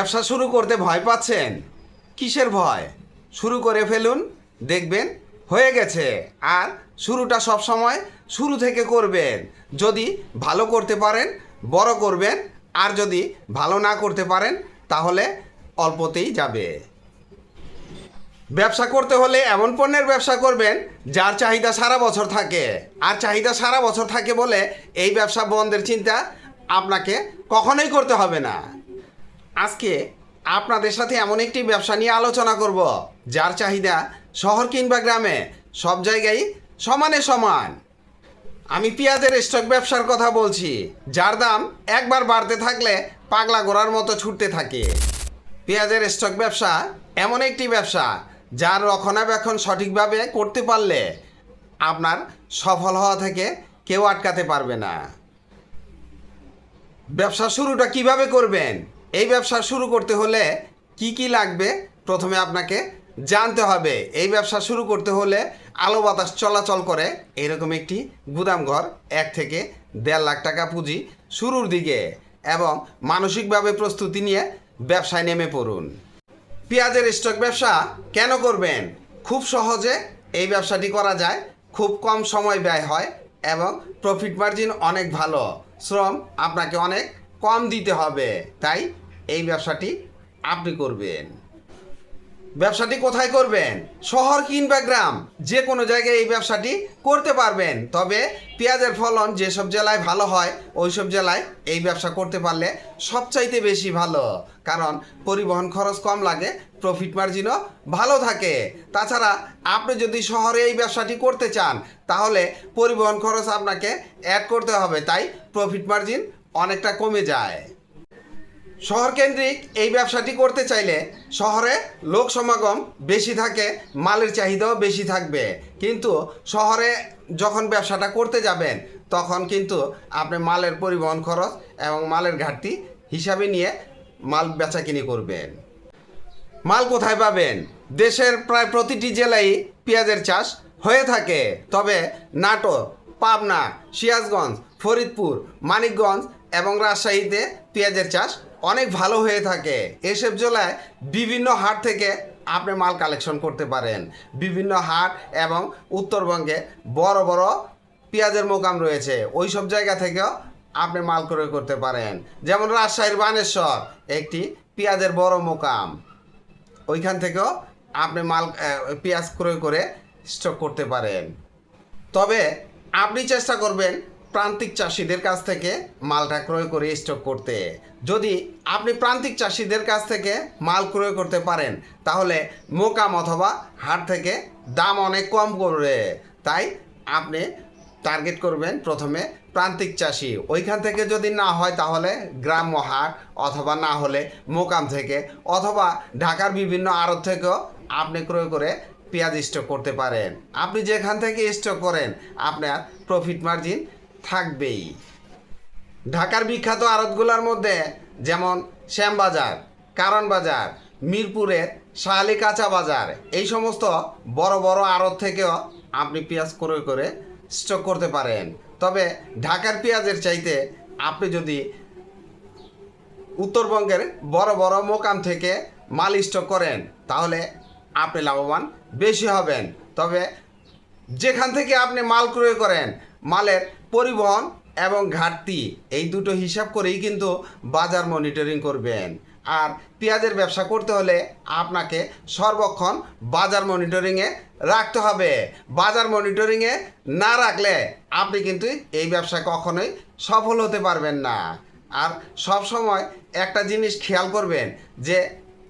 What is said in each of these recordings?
ব্যবসা শুরু করতে ভয় পাচ্ছেন? কিসের ভয়? শুরু করে ফেলুন, দেখবেন হয়ে গেছে। আর শুরুটা সব সময় শুরু থেকে করবেন। যদি ভালো করতে পারেন, বড় করবেন, আর যদি ভালো না করতে পারেন, তাহলে অল্পতেই যাবে। ব্যবসা করতে হলে এমন পণ্যের ব্যবসা করবেন, যার চাহিদা সারা বছর থাকে। আর চাহিদা সারা বছর থাকে বলে এই ব্যবসা বন্ধের চিন্তা আপনাকে কখনোই করতে হবে না। আজকে আপনাদের সাথে এমন একটি ব্যবসা নিয়ে আলোচনা করব, যার চাহিদা শহর কিংবা গ্রামে সব জায়গায় সমানে সমান। আমি পেঁয়াজের স্টক ব্যবসার কথা বলছি, যার দাম একবার বাড়তে থাকলে পাগলা গোড়ার মতো ছুটতে থাকে। পেঁয়াজের স্টক ব্যবসা এমন একটি ব্যবসা, যার রক্ষণাবেক্ষণ সঠিকভাবে করতে পারলে আপনার সফল হওয়া থেকে কেউ আটকাতে পারবে না। ব্যবসা শুরুটা কীভাবে করবেন? এই ব্যবসা শুরু করতে হলে কি কি লাগবে? প্রথমে আপনাকে জানতে হবে, এই ব্যবসা শুরু করতে হলে আলো বাতাস চলাচল করে। এরকম একটি গুদাম ঘর, এক থেকে দেড় লাখ টাকা পুঁজি শুরুর দিকে এবং মানসিকভাবে প্রস্তুতি নিয়ে ব্যবসায় নেমে পড়ুন। পেঁয়াজের স্টক ব্যবসা কেন করবেন? খুব সহজে এই ব্যবসাটি করা যায়, খুব কম সময় ব্যয় হয় এবং প্রফিট মার্জিন অনেক ভালো। শ্রম আপনাকে অনেক কম দিতে হবে, তাই এই ব্যবসাটি আপনি করবেন। ব্যবসাটি কোথায় করবেন? শহর কিংবা গ্রাম, যে কোনো জায়গায় এই ব্যবসাটি করতে পারবেন। তবে পেঁয়াজের ফলন যেসব জেলায় ভালো হয়, ওইসব জেলায় এই ব্যবসা করতে পারলে সবচাইতে বেশি ভালো। কারণ পরিবহন খরচ কম লাগে প্রফিট মার্জিনও ভালো থাকে। তাছাড়া আপনি যদি শহরে এই ব্যবসাটি করতে চান, তাহলে পরিবহন খরচ আপনাকে অ্যাড করতে হবে, তাই প্রফিট মার্জিন অনেকটা কমে যায়। শহর কেন্দ্রিক এই ব্যবসাটি করতে চাইলে শহরে লোক সমাগম বেশি থাকে, মালের চাহিদাও বেশি থাকবে। কিন্তু শহরে যখন ব্যবসাটা করতে যাবেন, তখন কিন্তু আপনি মালের পরিবহন খরচ এবং মালের ঘাটতি হিসাবে নিয়ে মাল বেচাকিনি করবেন। মাল কোথায় পাবেন? দেশের প্রায় প্রতিটি জেলায় পেঁয়াজের চাষ হয়ে থাকে। তবে নাটোর, পাবনা, সিরাজগঞ্জ, ফরিদপুর, মানিকগঞ্জ এবং রাজশাহীতে পেঁয়াজের চাষ অনেক ভালো হয়ে থাকে। এসব জেলায় বিভিন্ন হাট থেকে আপনি মাল কালেকশন করতে পারেন। বিভিন্ন হাট এবং উত্তরবঙ্গে বড় বড় পেঁয়াজের মোকাম রয়েছে। ওই সব জায়গা থেকেও আপনি মাল ক্রয় করতে পারেন। যেমন রাজশাহীর বানেশ্বর, একটি পেঁয়াজের বড় মোকাম। ওইখান থেকেও আপনি মাল পেঁয়াজ ক্রয় করে স্টক করতে পারেন। তবে আপনি চেষ্টা করবেন প্রান্তিক চাষিদের কাছ থেকে মালটা ক্রয় করে স্টক করতে। যদি আপনি প্রান্তিক চাষিদের কাছ থেকে মাল ক্রয় করতে পারেন, তাহলে মোকাম অথবা হাট থেকে দাম অনেক কম করবে তাই আপনি টার্গেট করবেন প্রথমে প্রান্তিক চাষি। ওইখান থেকে যদি না হয়, তাহলে গ্রাম্য হাট অথবা না হলে মোকাম থেকে অথবা ঢাকার বিভিন্ন আড়ত থেকেও আপনি ক্রয় করে পেঁয়াজ স্টক করতে পারেন। আপনি যেখান থেকে স্টক করেন, আপনার প্রফিট মার্জিন থাকবেই। ঢাকার বিখ্যাত আড়তগুলোর মধ্যে যেমন শ্যামবাজার কারণ বাজার মিরপুরের শাহালি কাঁচা বাজার, এই সমস্ত বড় বড় আড়ত থেকেও আপনি পেঁয়াজ ক্রয় করে স্টক করতে পারেন। তবে ঢাকার পেঁয়াজের চাইতে আপনি যদি উত্তরবঙ্গের বড় বড় মোকাম থেকে মাল স্টক করেন, তাহলে আপনি লাভবান বেশি হবেন। তবে যেখান থেকে আপনি মাল ক্রয় করেন মালের পরিবহন এবং ঘাটতি, এই দুটো হিসাব করেই কিন্তু বাজার মনিটরিং করবেন। আর পেঁয়াজের ব্যবসা করতে হলে আপনাকে সর্বক্ষণ বাজার মনিটরিংয়ে রাখতে হবে। বাজার মনিটরিংয়ে না রাখলে আপনি কিন্তু এই ব্যবসা কখনোই সফল হতে পারবেন না। আর সব সময় একটা জিনিস খেয়াল করবেন যে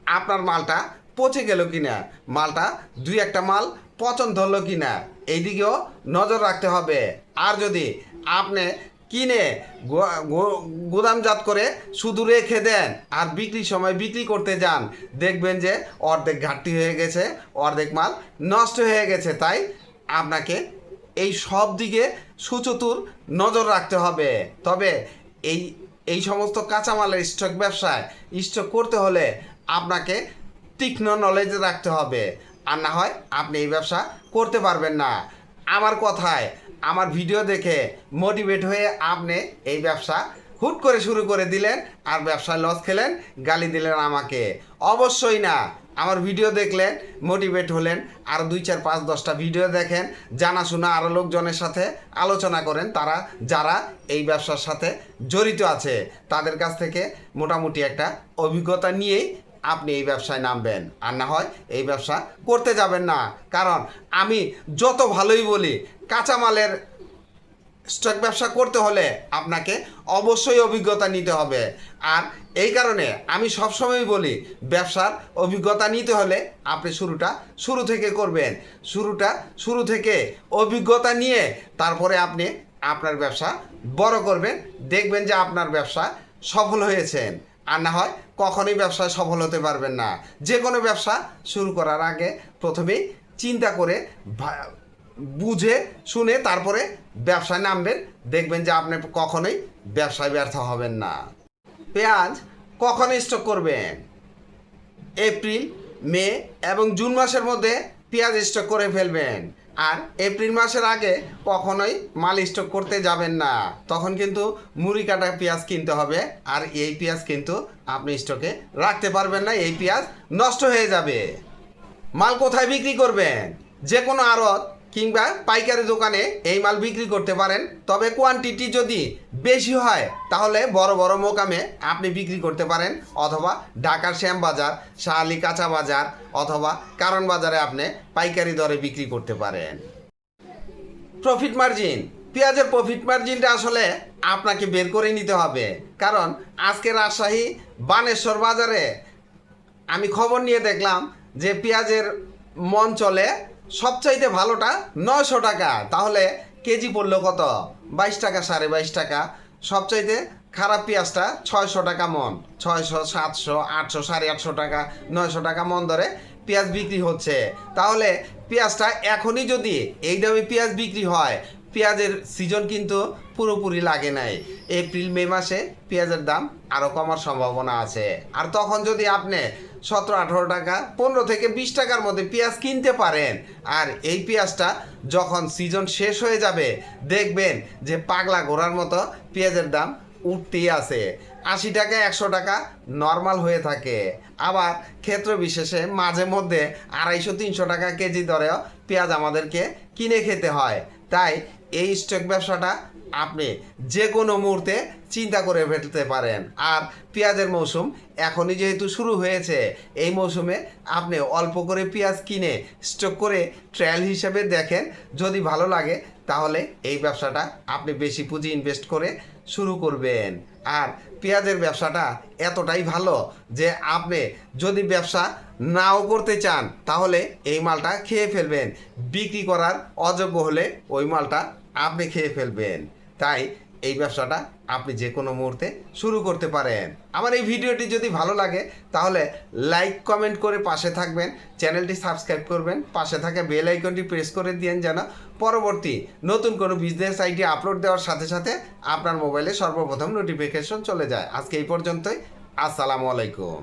আপনার মালটা পচে গেল কিনা, মালটা দুই একটা মাল পচন ধরলো কিনা। এইদিকেও নজর রাখতে হবে। আর যদি আপনি কিনে গুদামজাত করে শুধু রেখে দেন আর বিক্রির সময় বিক্রি করতে যান, দেখবেন যে অর্ধেক ঘাটতি হয়ে গেছে, অর্ধেক মাল নষ্ট হয়ে গেছে। তাই আপনাকে এই সব দিকে সুচতুর নজর রাখতে হবে। তবে এই এই সমস্ত কাঁচামালের স্টক ব্যবসায়, স্টক করতে হলে আপনাকে তীক্ষ্ণ নলেজ রাখতে হবে। আর না হয় আপনি এই ব্যবসা করতে পারবেন না। আমার কথায়, আমার ভিডিও দেখে মোটিভেট হয়ে আপনি এই ব্যবসা হুট করে শুরু করে দিলেন আর ব্যবসায় লস খেলেন, গালি দিলেন আমাকে। অবশ্যই না, আমার ভিডিও দেখলেন মোটিভেট হলেন, আর দুই চার পাঁচ দশটা ভিডিও দেখেন, জানাশোনা আরও লোকজনের সাথে আলোচনা করেন, তারা যারা এই ব্যবসার সাথে জড়িত আছে, তাদের কাছ থেকে মোটামুটি একটা অভিজ্ঞতা নিয়েই আপনি এই ব্যবসায় নামবেন। আর না হয় এই ব্যবসা করতে যাবেন না। কারণ আমি যত ভালোই বলি, কাঁচামালের স্টক ব্যবসা করতে হলে আপনাকে অবশ্যই অভিজ্ঞতা নিতে হবে। আর এই কারণে আমি সবসময় বলি, ব্যবসার অভিজ্ঞতা নিতে হলে আপনি শুরুটা শুরু থেকে করবেন। শুরুটা শুরু থেকে অভিজ্ঞতা নিয়ে তারপরে আপনি আপনার ব্যবসা বড় করবেন। দেখবেন যে আপনার ব্যবসা সফল হয়েছেন। আর না হয় কখনোই ব্যবসায় সফল হতে পারবেন না। যে কোনো ব্যবসা শুরু করার আগে প্রথমেই চিন্তা করে বুঝে, শুনে তারপরে ব্যবসায় নামবেন। দেখবেন যে আপনি কখনোই ব্যবসায় ব্যর্থ হবেন না। পেঁয়াজ কখন স্টক করবেন? এপ্রিল, মে এবং জুন মাসের মধ্যে পেঁয়াজ স্টক করে ফেলবেন। আর এপ্রিল মাসের আগে কখনোই মাল স্টক করতে যাবেন না। তখন কিন্তু মুড়ি কাটা পেঁয়াজ কিনতে হবে আর এই পেঁয়াজ কিন্তু আপনি স্টকে রাখতে পারবেন না, এই পেঁয়াজ নষ্ট হয়ে যাবে। মাল কোথায় বিক্রি করবেন? যে কোনো আড়ত কিংবা পাইকারি দোকানে এই মাল বিক্রি করতে পারেন। তবে কোয়ান্টিটি যদি বেশি হয়, তাহলে বড় বড় মোকামে আপনি বিক্রি করতে পারেন। অথবা ঢাকার শ্যাম বাজার শাহালি কাঁচা বাজার অথবা কারণ বাজারে আপনি পাইকারি দরে বিক্রি করতে পারেন। প্রফিট মার্জিন পেঁয়াজের প্রফিট মার্জিনটা আসলে আপনাকে বের করে নিতে হবে। কারণ আজকে রাজশাহী বানেশ্বর বাজারে আমি খবর নিয়ে দেখলাম যে পেঁয়াজের মন চলে সবচাইতে ভালোটা নয়শো টাকা। তাহলে কেজি পড়ল কত? বাইশ টাকা, সাড়ে বাইশ টাকা। সবচাইতে খারাপ পেঁয়াজটা ছয়শো টাকা মন। ছয়শো, সাতশো, আটশো, সাড়ে আটশো টাকা, নয়শো টাকা মন ধরে পেঁয়াজ বিক্রি হচ্ছে। তাহলে পেঁয়াজটা এখনই যদি এই দামে পেঁয়াজ বিক্রি হয় পেঁয়াজের সিজন কিন্তু পুরোপুরি লাগে নাই। এপ্রিল মে মাসে পেঁয়াজের দাম আরও কমার সম্ভাবনা আছে। আর তখন যদি আপনি সতেরো, আঠারো টাকা, পনেরো থেকে বিশ টাকার মধ্যে পেঁয়াজ কিনতে পারেন, আর এই পেঁয়াজটা যখন সিজন শেষ হয়ে যাবে, দেখবেন যে পাগলা ঘোড়ার মতো পেঁয়াজের দাম উঠতেই আছে। আশি টাকা, একশো টাকা নর্মাল হয়ে থাকে। আবার ক্ষেত্র বিশেষে মাঝে মধ্যে আড়াইশো, তিনশো টাকা কেজি দরেও পেঁয়াজ আমাদেরকে কিনে খেতে হয়। তাই এই স্টক ব্যবসাটা আপনি যে কোনো মুহূর্তে চিন্তা করে ফেলতে পারেন। আর পেঁয়াজের মৌসুম এখনই যেহেতু শুরু হয়েছে, এই মৌসুমে আপনি অল্প করে পেঁয়াজ কিনে স্টক করে ট্রায়াল হিসেবে দেখেন, যদি ভালো লাগে তাহলে এই ব্যবসাটা আপনি বেশি পুঁজি ইনভেস্ট করে শুরু করবেন। আর পেঁয়াজের ব্যবসাটা এতটাই ভালো যে আপনি যদি ব্যবসা নাও করতে চান তাহলে এই মালটা খেয়ে ফেলবেন। বিক্রি করার অযোগ্য হলে ওই মালটা আপনি খেয়ে ফেলবেন। তাই এই ব্যবসাটা আপনি যে কোনো মুহূর্তে শুরু করতে পারেন। আমার এই ভিডিওটি যদি ভালো লাগে, তাহলে লাইক, কমেন্ট করে পাশে থাকবেন, চ্যানেলটি সাবস্ক্রাইব করবেন, পাশে থাকা বেল আইকনটি প্রেস করে দিয়েন যেন পরবর্তী নতুন কোনো বিজনেস আইডি আপলোড দেওয়ার সাথে সাথে আপনার মোবাইলে সর্বপ্রথম নোটিফিকেশন চলে যায়। আজকে এই পর্যন্তই। আসসালামু আলাইকুম।